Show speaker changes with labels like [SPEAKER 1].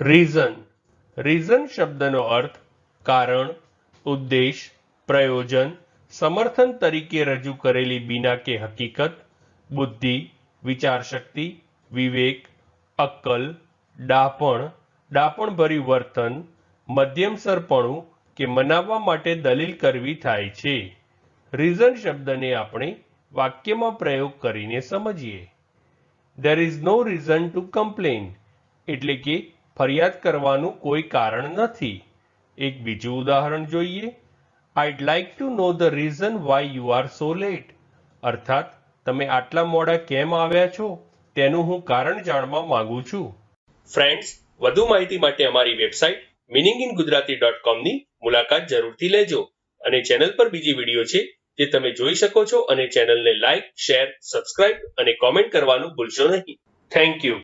[SPEAKER 1] Reason reason શબ્દનો અર્થ કારણ, ઉદ્દેશ, પ્રયોજન, સમર્થન તરીકે રજૂ કરેલી બિના કે હકીકત, બુદ્ધિ, વિચારશક્તિ, વિવેક, અક્કલ, ડાપણ, ડાપણભર્યું વર્તન, મધ્યમસરપણું કે મનાવવા માટે દલીલ કરવી થાય છે. રીઝન શબ્દને આપણે વાક્યમાં પ્રયોગ કરીને સમજીએ. There is no reason to complain એટલે કે ફરિયાદ કરવાનું કોઈ કારણ નથી. એક બીજું ઉદાહરણ જોઈએ. I'd like to know the reason why you are so late અર્થાત, તમે આટલા મોડા કેમ આવ્યા છો? તેનું હું કારણ જાણવા માંગુ છું. ફ્રેન્ડ્સ વધુ માહિતી માટે અમારી website meaning in Gujarati dot કોમની મુલાકાત જરૂરથી લેજો. અને ચેનલ પર બીજી વીડિયો છે, જે તમે જોઈ શકો છો અને ચેનલને લાઇક શેર સબસ્ક્રાઇબ અને કોમેન્ટ કરવાનું ભૂલશો નહીં. Thank you